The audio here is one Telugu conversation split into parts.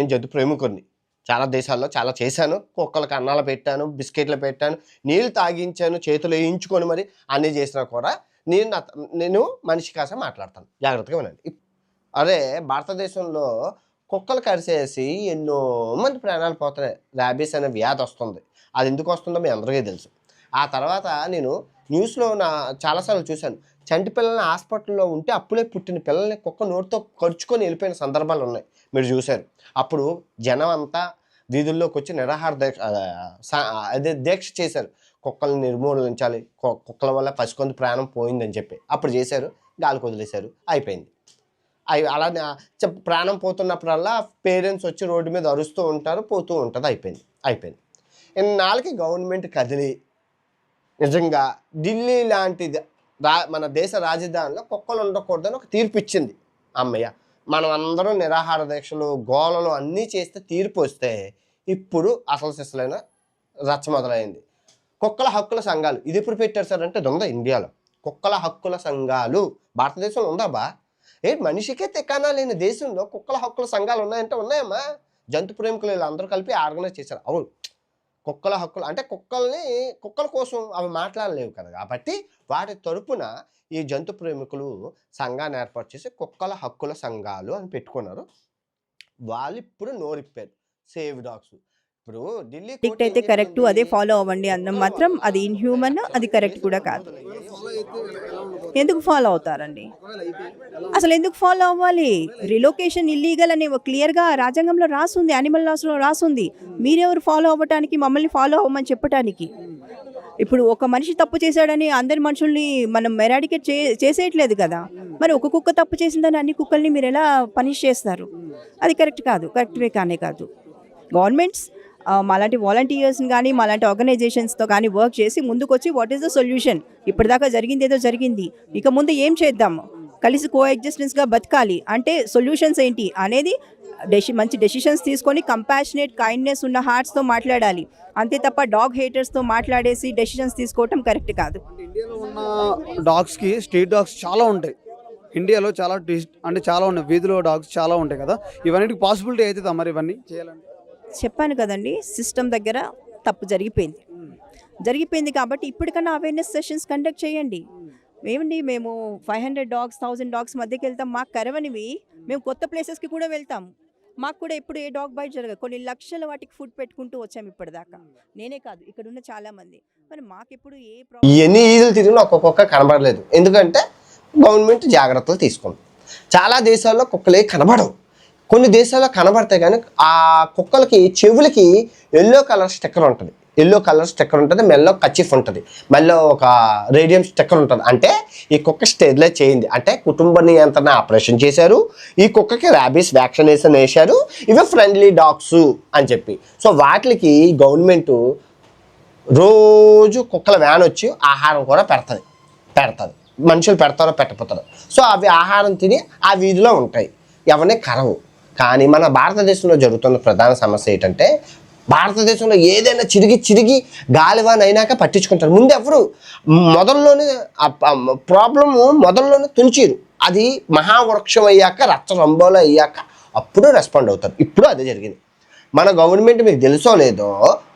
నేను జంతు ప్రేమికుడిని చాలా దేశాల్లో చాలా చేశాను. కుక్కలకు అన్నాలు పెట్టాను బిస్కెట్లు పెట్టాను నీళ్ళు తాగించాను చేతులు వేయించుకొని మరి అన్నీ చేసినా కూడా నేను నేను మనిషి కాసే మాట్లాడతాను. జాగ్రత్తగా వినండి. అదే అరే భారతదేశంలో కుక్కలు కరిసేసి ఎన్నో మంది ప్రాణాలు పోతున్నాయి ర్యాబీస్ అనే వ్యాధి వస్తుంది. అది ఎందుకు వస్తుందో మీ అందరికీ తెలుసు. ఆ తర్వాత నేను న్యూస్లో నా చాలాసార్లు చూశాను. చంటి పిల్లల్ని హాస్పిటల్లో ఉంటే అప్పుడే పుట్టిన పిల్లల్ని కుక్క నోటితో ఖర్చుకొని వెళ్ళిపోయిన సందర్భాలు ఉన్నాయి. మీరు చూశారు. అప్పుడు జనం అంతా వీధుల్లోకి వచ్చి నిరాహార దీక్ష అదే దీక్ష చేశారు. కుక్కల్ని నిర్మూలించాలి. కు- కుక్కల వల్ల పసికొంది ప్రాణం పోయిందని చెప్పి. అప్పుడు చేశారు. గాలికి వదిలేశారు. అయిపోయింది. అవి అలా చెప్ ప్రాణం పోతున్నప్పుడల్లా పేరెంట్స్ వచ్చి రోడ్డు మీద అరుస్తూ ఉంటారు పోతూ ఉంటుంది. అయిపోయింది. అయిపోయింది. ఇన్నాళ్ళకి గవర్నమెంట్ కదిలి నిజంగా ఢిల్లీ లాంటిది రా మన దేశ రాజధానిలో కుక్కలు ఉండకూడదని ఒక తీర్పు ఇచ్చింది అమ్మయ్య. మనం అందరం నిరాహార దీక్షలు గోలలు అన్నీ చేస్తే తీర్పు వస్తే ఇప్పుడు అసలు సిసలైన రచ్చ మొదలైంది. కుక్కల హక్కుల సంఘాలు ఇది ఎప్పుడు పెట్టారు సార్ అంటే ఇది ఉందా ఇండియాలో. కుక్కల హక్కుల సంఘాలు భారతదేశంలో ఉందా బా? ఏ మనిషికే తెకానా లేని దేశంలో కుక్కల హక్కుల సంఘాలు ఉన్నాయంటే ఉన్నాయమ్మా. జంతు ప్రేమికులు వీళ్ళందరూ కలిపి ఆర్గనైజ్ చేశారు. అవును. కుక్కల హక్కులు అంటే కుక్కల్ని కుక్కల కోసం అవి మాట్లాడలేవు కదా. కాబట్టి వాటి తరపున ఈ జంతు ప్రేమికులు సంఘాన్ని ఏర్పాటు చేసి కుక్కల హక్కుల సంఘాలు అని పెట్టుకున్నారు. వాళ్ళు ఇప్పుడు నోరిప్పారు. Save dogs. ఇప్పుడు ఢిల్లీ డిక్ట్ అయితే కరెక్ట్? అదే ఫాలో అవ్వండి అందం మాత్రం అది ఇన్హ్యూమన్ అది కరెక్ట్ కూడా కాదు. ఎందుకు ఫాలో అవుతారండి? అసలు ఎందుకు ఫాలో అవ్వాలి? రిలోకేషన్ ఇల్లీగల్ అని క్లియర్గా రాజ్యాంగంలో రాసుంది యానిమల్ లాస్లో రాసుంది. మీరెవరు ఫాలో అవ్వటానికి మమ్మల్ని ఫాలో అవ్వమని చెప్పటానికి? ఇప్పుడు ఒక మనిషి తప్పు చేశాడని అందరి మనుషుల్ని మనం మెరాడికేట్ చే చేసేయట్లేదు కదా. మరి ఒక కుక్క తప్పు చేసిందని అన్ని కుక్కల్ని మీరు ఎలా పనిష్ చేస్తారు? అది కరెక్ట్ కాదు కరెక్ట్ వే కానే కాదు. గవర్నమెంట్స్ మాలాంటి వాలంటీర్స్ని కానీ మాలాంటి ఆర్గనైజేషన్స్తో కానీ వర్క్ చేసి ముందుకొచ్చి వాట్ ఈస్ ద సొల్యూషన్ ఇప్పటిదాకా జరిగింది ఏదో జరిగింది. ఇక ముందు ఏం చేద్దాం? కలిసి కో ఎగ్జిస్టెన్స్గా బతకాలి. అంటే సొల్యూషన్స్ ఏంటి? అనేది డెసి మంచి డెసిషన్స్ తీసుకొని కంపాషనేట్ కైండ్నెస్ ఉన్న హార్ట్స్తో మాట్లాడాలి. అంతే తప్ప డాగ్ హేటర్స్తో మాట్లాడేసి డెసిషన్స్ తీసుకోవటం కరెక్ట్ కాదు. ఇండియాలో ఉన్న డాగ్స్కి స్ట్రీట్ డాగ్స్ చాలా ఉంటాయి. ఇండియాలో చాలా అంటే చాలా ఉన్నాయి. వీధిలో డాగ్స్ చాలా ఉంటాయి కదా. ఇవన్నీ పాసిబిలిటీ అవుతుందా మరి ఇవన్నీ చేయాలంటే? చెప్పాను కదండి సిస్టమ్ దగ్గర తప్పు జరిగిపోయింది. జరిగిపోయింది కాబట్టి ఇప్పటికన్నా అవేర్నెస్ సెషన్స్ కండక్ట్ చేయండి. ఏమండి మేము five hundred dogs thousand dogs మధ్యకి వెళ్తాం మాకు కరవనివి మేము కొత్త ప్లేసెస్కి కూడా వెళ్తాం. మాకు కూడా ఎప్పుడు ఏ డాగ్ బైట్ జరగదు. కొన్ని లక్షల వాటికి ఫుడ్ పెట్టుకుంటూ వచ్చాం ఇప్పటిదాకా. నేనే కాదు ఇక్కడ ఉన్న చాలా మంది మరి మాకెప్పుడు ఏ ఎన్ని ఈదులు తిరిగినా ఒక్కొక్క కనబడలేదు. ఎందుకంటే గవర్నమెంట్ జాగ్రత్తలు తీసుకుంది. చాలా దేశాల్లో కుక్కలే కనబడవు. కొన్ని దేశాల్లో కనబడతాయి కానీ ఆ కుక్కలకి చెవులకి ఎల్లో కలర్ స్టిక్కర్ ఉంటుంది. ఎల్లో కలర్ స్టిక్కర్ ఉంటుంది మెల్లో కచ్చిఫ్ ఉంటుంది. మెల్లో ఒక రేడియం స్టిక్కర్ ఉంటుంది. అంటే ఈ కుక్క స్టెరిలైజ్ చేయింది. అంటే కుటుంబ నియంత్రణ ఆపరేషన్ చేశారు. ఈ కుక్కకి ర్యాబీస్ వ్యాక్సినేషన్ వేశారు. ఇవి ఫ్రెండ్లీ డాగ్స్ అని చెప్పి. సో వాటికి గవర్నమెంట్ రోజు కుక్కల వ్యాన్ వచ్చి ఆహారం కూడా పెడతది. పెడతది. మనుషులు పెడతారో పెట్టపోతారో సో అవి ఆహారం తిని ఆ వీధిలో ఉంటాయి. ఎవరిని కరవు. కానీ మన భారతదేశంలో జరుగుతున్న ప్రధాన సమస్య ఏంటంటే భారతదేశంలో ఏదైనా చిరిగి చిరిగి గాలివాన్ అయినాక పట్టించుకుంటారు. ముందు ఎవరు? మొదల్లోనే ప్రాబ్లము మొదల్లోనే తుంచిరు. అది మహావృక్షం అయ్యాక రచ్చ రంబోలు అయ్యాక అప్పుడు రెస్పాండ్ అవుతారు. ఇప్పుడు అదే జరిగింది. మన గవర్నమెంట్ మీకు తెలుసో లేదో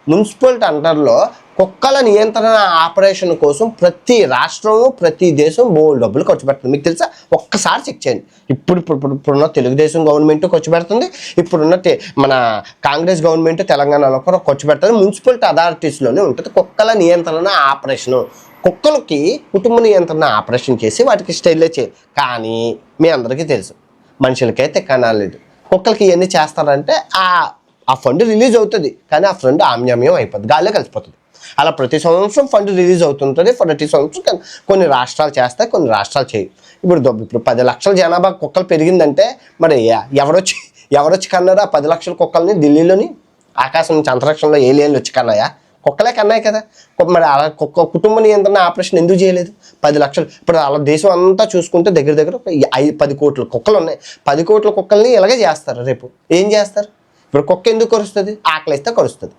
మున్సిపాలిటీ అండర్లో కుక్కల నియంత్రణ ఆపరేషన్ కోసం ప్రతి రాష్ట్రము ప్రతి దేశం బోల్ డబ్బులు ఖర్చు పెడుతుంది. మీకు తెలుసా? ఒక్కసారి చెక్ చేయండి. ఇప్పుడు ఇప్పుడు ఇప్పుడు- ఇప్పుడున్న తెలుగుదేశం గవర్నమెంట్ ఖర్చు పెడుతుంది. ఇప్పుడున్న మన కాంగ్రెస్ గవర్నమెంట్ తెలంగాణలో కూడా ఖర్చు పెడుతుంది. మున్సిపాలిటీ అథారిటీస్లోనే ఉంటుంది కుక్కల నియంత్రణ ఆపరేషను. కుక్కలకి కుటుంబ నియంత్రణ ఆపరేషన్ చేసి వాటికి స్టైల్లో చేయాలి కానీ మీ అందరికీ తెలుసు. మనుషులకైతే కనాలేదు కుక్కలకి ఇవన్నీ చేస్తారంటే ఆ ఆ ఫండ్ రిలీజ్ అవుతుంది కానీ ఆ ఫండ్ ఆమ్యామ్యం అయిపోతుంది గాల్లో కలిసిపోతుంది. అలా ప్రతి సంవత్సరం ఫండ్ రిలీజ్ అవుతుంటుంది ప్రతి సంవత్సరం కొన్ని- రాష్ట్రాలు చేస్తాయి కొన్ని రాష్ట్రాలు చేయవు. ఇప్పుడు ఇప్పుడు పది లక్షల జనాభా కుక్కలు పెరిగిందంటే మరి ఎవరొచ్చి ఎవరొచ్చి కన్నారు? ఆ పది లక్షల కుక్కల్ని ఢిల్లీలోని ఆకాశం నుంచి అంతరిక్షంలో ఏలియన్లు వచ్చి కన్నాయా? కుక్కలే కన్నాయి కదా. మరి అలా కుక్క కుటుంబ నియంత్రణ ఆపరేషన్ ఎందుకు చేయలేదు? పది లక్షలు ఇప్పుడు అలా దేశం అంతా చూసుకుంటే దగ్గర దగ్గర ఒక పది కోట్ల కుక్కలు ఉన్నాయి. పది కోట్ల కుక్కల్ని ఇలాగే చేస్తారు రేపు. ఏం చేస్తారు? ఇప్పుడు కుక్క ఎందుకు కరుస్తుంది? ఆకలిస్తే కరుస్తుంది.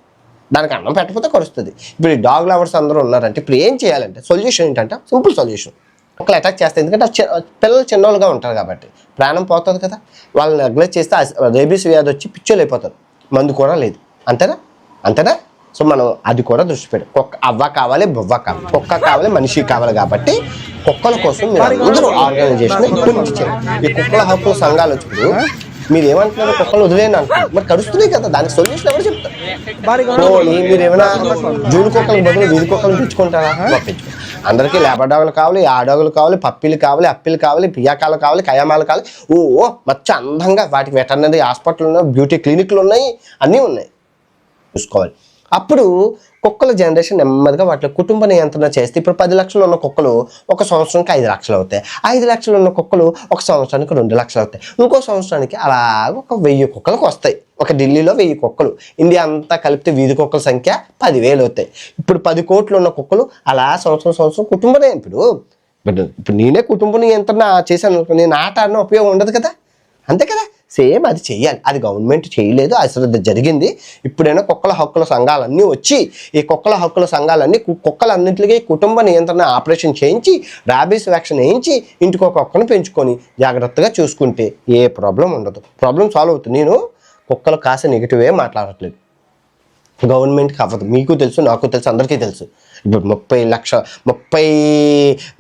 దానికి అన్నం పెట్టకపోతే కరుస్తుంది. ఇప్పుడు ఈ డాగ్ లవర్స్ అందరూ ఉన్నారంటే ఇప్పుడు ఏం చేయాలంటే సొల్యూషన్ ఏంటంటే సింపుల్ సొల్యూషన్. కుక్కలు అటాక్ చేస్తాయి ఎందుకంటే చి- పిల్లలు చిన్నోళ్ళుగా ఉంటారు కాబట్టి ప్రాణం పోతుంది కదా. వాళ్ళని నెగ్లెక్ట్ చేస్తే రేబీస్ వ్యాధి వచ్చి పిచ్చోలు అయిపోతారు మందు కూడా లేదు. అంతేనా? అంతేనా? సో మనం అది కూడా దృష్టి పెట్టి కుక్క అవ్వ కావాలి బువ్వ కావాలి. కుక్క కావాలి మనిషి కావాలి కాబట్టి కుక్కల కోసం మీరు అందరూ ఆర్గనైజేషన్ ఇంప్లిమెంట్ చేయండి ఈ కుక్కల హక్కుల సంఘాలు వచ్చినప్పుడు మీరు ఏమంటున్నారు కుక్కలు వదిలేని అంటున్నారు. మరి కరుస్తున్నాయి కదా దానికి సొల్యూషన్ ఎవరు చెప్తారు? మీరు ఏమైనా జూలు కుక్కలకు బదులు వీధి కుక్కలు పంపించు అందరికీ లేబడాగులు కావాలి ఆడోగులు కావాలి పప్పిలు కావాలి అప్పిలు కావాలి పియాకాలు కావాలి కయామాలు కావాలి. ఓ ఓ మచ్చ అందంగా వాటికి వెటర్నరీ హాస్పిటల్ ఉన్నాయి బ్యూటీ క్లినిక్లు ఉన్నాయి అన్నీ ఉన్నాయి. చూసుకోవాలి. అప్పుడు కుక్కల జనరేషన్ నెమ్మదిగా వాటి కుటుంబ నియంత్రణ చేస్తే ఇప్పుడు పది లక్షలు ఉన్న కుక్కలు ఒక సంవత్సరానికి ఐదు లక్షలు అవుతాయి. ఐదు లక్షలు ఉన్న కుక్కలు ఒక సంవత్సరానికి రెండు లక్షలు అవుతాయి. ఇంకో సంవత్సరానికి అలాగ ఒక వెయ్యి కుక్కలకు వస్తాయి. ఒక ఢిల్లీలో వెయ్యి కుక్కలు. ఇండియా అంతా కలిపితే వీధి కుక్కల సంఖ్య పదివేలు అవుతాయి. ఇప్పుడు పది కోట్లు ఉన్న కుక్కలు అలా సంవత్సరం సంవత్సరం కుటుంబనే ఇప్పుడు ఇప్పుడు నేనే కుటుంబ నియంత్రణ చేశాను. నేను ఆట ఆడిన ఉపయోగం ఉండదు కదా. అంతే కదా? సేమ్ అది చెయ్యాలి. అది గవర్నమెంట్ చేయలేదు అశ్రద్ధ జరిగింది. ఇప్పుడైనా కుక్కల హక్కుల సంఘాలన్నీ వచ్చి ఈ కుక్కల హక్కుల సంఘాలన్నీ కు- కుక్కలన్నింటికి కుటుంబ నియంత్రణ ఆపరేషన్ చేయించి రాబీస్ వ్యాక్సిన్ వేయించి ఇంటికి ఒక కుక్కను పెంచుకొని జాగ్రత్తగా చూసుకుంటే ఏ ప్రాబ్లం ఉండదు. ప్రాబ్లం సాల్వ్ అవుతుంది. నేను కుక్కలు కాసే నెగిటివే మాట్లాడట్లేదు. గవర్నమెంట్కి అవ్వదు. మీకు తెలుసు నాకు తెలుసు అందరికీ తెలుసు. ఇప్పుడు ముప్పై లక్ష ముప్పై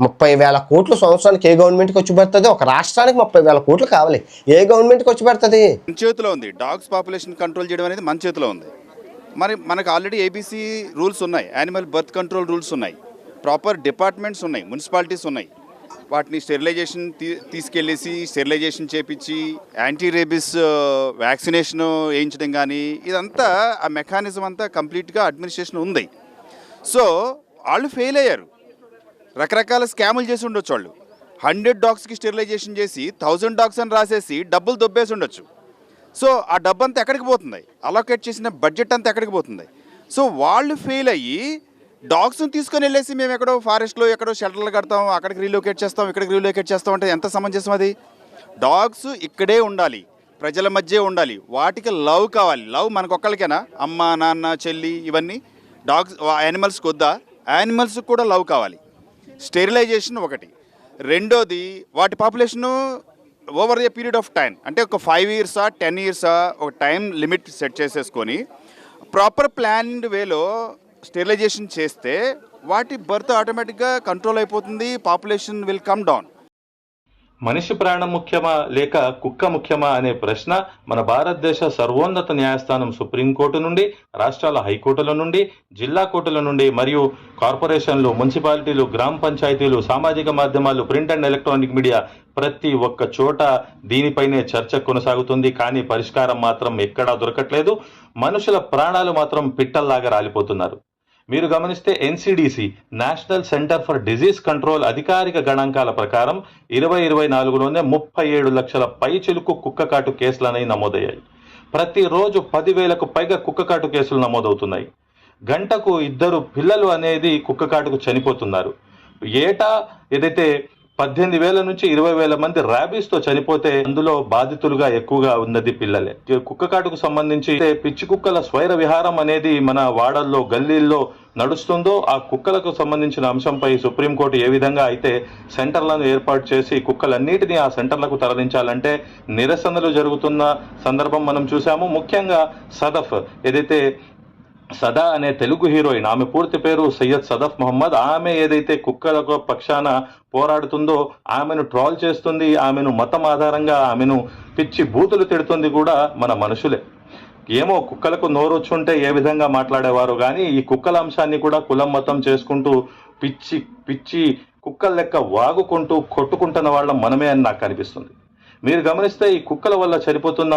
ముప్పై వేల కోట్లు సంవత్సరానికి ఏ గవర్నమెంట్కి వచ్చి పడుతుంది? ఒక రాష్ట్రానికి ముప్పై వేల కోట్లు కావాలి. ఏ గవర్నమెంట్కి వచ్చి పడుతుంది? మన చేతిలో ఉంది. డాగ్స్ పాపులేషన్ కంట్రోల్ చేయడం అనేది మన చేతిలో ఉంది. మరి మనకు ఆల్రెడీ ఏబీసీ రూల్స్ ఉన్నాయి. యానిమల్ బర్త్ కంట్రోల్ రూల్స్ ఉన్నాయి. ప్రాపర్ డిపార్ట్మెంట్స్ ఉన్నాయి. మున్సిపాలిటీస్ ఉన్నాయి. వాటిని స్టెరిలైజేషన్ తీ తీసుకెళ్ళేసి స్టెరిలైజేషన్ చేపించి యాంటీ రేబిస్ వ్యాక్సినేషన్ వేయించడం కానీ ఇదంతా ఆ మెకానిజం అంతా కంప్లీట్గా అడ్మినిస్ట్రేషన్ ఉంది. సో వాళ్ళు ఫెయిల్ అయ్యారు. రకరకాల స్కాములు చేసి ఉండొచ్చు వాళ్ళు. హండ్రెడ్ డాగ్స్కి స్టెరిలైజేషన్ చేసి థౌజండ్ డాగ్స్ అని రాసేసి డబ్బులు దొబ్బేసి ఉండొచ్చు. సో ఆ డబ్బు అంతా ఎక్కడికి పోతుంది? అలోకేట్ చేసిన బడ్జెట్ అంతా ఎక్కడికి పోతుంది? సో వాళ్ళు ఫెయిల్ అయ్యి డాగ్స్ని తీసుకొని వెళ్ళేసి మేము ఎక్కడో ఫారెస్ట్లో ఎక్కడో షెల్టర్లు కడతాం అక్కడికి రీలోకేట్ చేస్తాం ఇక్కడికి రీలోకేట్ చేస్తాం అంటే ఎంత సమంజసం అది? డాగ్స్ ఇక్కడే ఉండాలి. ప్రజల మధ్య ఉండాలి. వాటికి లవ్ కావాలి. లవ్ మనకొక్కరికేనా అమ్మ నాన్న చెల్లి ఇవన్నీ డాగ్స్ యానిమల్స్కి వద్దా యానిమల్స్కి కూడా లవ్ కావాలి. స్టెరిలైజేషన్ ఒకటి. రెండోది వాటి population over the period of time అంటే ఒక ఫైవ్ ఇయర్సా టెన్ ఇయర్సా ఒక టైం లిమిట్ సెట్ చేసేసుకొని ప్రాపర్ ప్లాన్డ్ వేలో స్టెరిలైజేషన్ చేస్తే వాటి బర్త్ ఆటోమేటిక్గా కంట్రోల్ అయిపోతుంది పాపులేషన్ విల్ కమ్ డౌన్. మనిషి ప్రాణం ముఖ్యమా లేక కుక్క ముఖ్యమా అనే ప్రశ్న మన భారతదేశ సర్వోన్నత న్యాయస్థానం సుప్రీంకోర్టు నుండి రాష్ట్రాల హైకోర్టుల నుండి జిల్లా కోర్టుల నుండి మరియు కార్పొరేషన్లు మున్సిపాలిటీలు గ్రామ పంచాయతీలు సామాజిక మాధ్యమాలు ప్రింట్ అండ్ ఎలక్ట్రానిక్ మీడియా ప్రతి ఒక్క చోట దీనిపైనే చర్చ కొనసాగుతుంది. కానీ పరిష్కారం మాత్రం ఎక్కడా దొరకట్లేదు. మనుషుల ప్రాణాలు మాత్రం పిట్టల్లాగా రాలిపోతున్నారు. మీరు గమనిస్తే NCDC national centre for disease control అధికారిక గణాంకాల ప్రకారం ఇరవై ఇరవై నాలుగులోనే ముప్పై ఏడు లక్షల పై చిలుకు కుక్కకాటు కేసులు కేసులనేవి నమోదయ్యాయి ప్రతిరోజు పదివేలకు పైగా కుక్కకాటు కేసులు నమోదవుతున్నాయి. గంటకు ఇద్దరు పిల్లలు అనేది కుక్కకాటుకు చనిపోతున్నారు. ఏటా ఏదైతే పద్దెనిమిది వేల నుంచి ఇరవై వేల మంది ర్యాబీస్తో చనిపోతే అందులో బాధితులుగా ఎక్కువగా ఉన్నది పిల్లలే. కుక్క కాటుకు సంబంధించి అయితే పిచ్చి కుక్కల స్వైర విహారం అనేది మన వాడల్లో గల్లీల్లో నడుస్తుందో ఆ కుక్కలకు సంబంధించిన అంశంపై సుప్రీంకోర్టు ఏ విధంగా అయితే సెంటర్లను ఏర్పాటు చేసి కుక్కలన్నిటినీ ఆ సెంటర్లకు తరలించాలంటే నిరసనలు జరుగుతున్న సందర్భం మనం చూసాము ముఖ్యంగా సదఫ్ ఏదైతే సదా అనే తెలుగు హీరోయిన్ ఆమె పూర్తి పేరు సయ్యద్ సదఫ్ మొహమ్మద్. ఆమె ఏదైతే కుక్కల పక్షాన పోరాడుతుందో ఆమెను ట్రాల్ చేస్తుంది ఆమెను మతం ఆధారంగా ఆమెను పిచ్చి బూతులు తిడుతుంది కూడా మన మనుషులే. ఏమో కుక్కలకు నోరొచ్చుంటే ఏ విధంగా మాట్లాడేవారు కానీ ఈ కుక్కల అంశాన్ని కూడా కులం మతం చేసుకుంటూ పిచ్చి పిచ్చి కుక్కల లెక్క వాగుకుంటూ కొట్టుకుంటున్న వాళ్ళం మనమే అని నాకు అనిపిస్తుంది. మీరు గమనిస్తే ఈ కుక్కల వల్ల చనిపోతున్న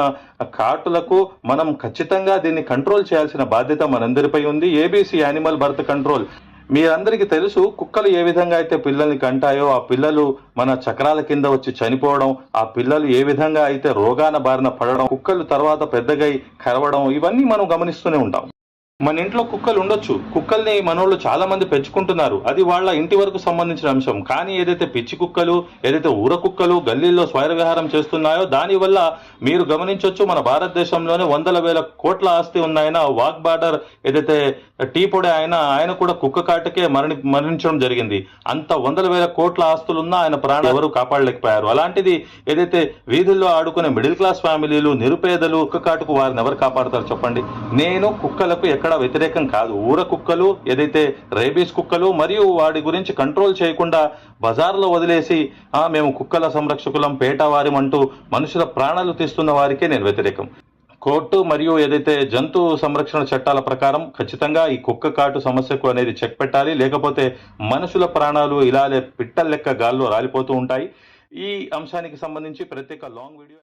కాటులకు మనం ఖచ్చితంగా దీన్ని కంట్రోల్ చేయాల్సిన బాధ్యత మనందరిపై ఉంది. ఏబీసీ యానిమల్ బర్త్ కంట్రోల్ మీరందరికీ తెలుసు కుక్కలు ఏ విధంగా అయితే పిల్లల్ని కంటాయో ఆ పిల్లలు మన చక్రాల కింద వచ్చి చనిపోవడం ఆ పిల్లలు ఏ విధంగా అయితే రోగాన బారిన పడడం కుక్కలు తర్వాత పెద్దగై కరవడం ఇవన్నీ మనం గమనిస్తూనే ఉంటాం. మన ఇంట్లో కుక్కలు ఉండొచ్చు. కుక్కల్ని మనోళ్ళు చాలా మంది పెంచుకుంటున్నారు. అది వాళ్ళ ఇంటి వరకు సంబంధించిన అంశం. కానీ ఏదైతే పిచ్చి కుక్కలు ఏదైతే ఊర కుక్కలు గల్లీల్లో స్వైర విహారం చేస్తున్నాయో దానివల్ల మీరు గమనించవచ్చు మన భారతదేశంలోనే వందల వేల కోట్ల ఆస్తి ఉన్నాయన వాగ్ బార్డర్ ఏదైతే టీ పొడి ఆయన ఆయన కూడా కుక్క కాటకే మరణి మరణించడం జరిగింది. అంత వందల వేల కోట్ల ఆస్తులున్నా ఆయన ప్రాణం ఎవరు కాపాడలేకపోయారు. అలాంటిది ఏదైతే వీధుల్లో ఆడుకునే మిడిల్ క్లాస్ ఫ్యామిలీలు నిరుపేదలు కుక్క కాటుకు వారిని ఎవరు కాపాడతారు చెప్పండి? నేను కుక్కలకు ఎక్కడ వ్యతిరేకం కాదు. ఊర కుక్కలు ఏదైతే రేబీస్ కుక్కలు మరియు వాటి గురించి కంట్రోల్ చేయకుండా బజార్లో వదిలేసి మేము కుక్కల సంరక్షకులం పేటవారిం అంటూ మనుషుల ప్రాణాలు తీస్తున్న వారికే నేను వ్యతిరేకం. కోర్టు మరియు ఏదైతే జంతు సంరక్షణ చట్టాల ప్రకారం ఖచ్చితంగా ఈ కుక్క కాటు సమస్యకు అనేది చెక్ పెట్టాలి. లేకపోతే మనుషుల ప్రాణాలు ఇలానే పిట్టల లెక్క గాల్లో రాలిపోతూ ఉంటాయి. ఈ అంశానికి సంబంధించి ప్రత్యేక లాంగ్ వీడియో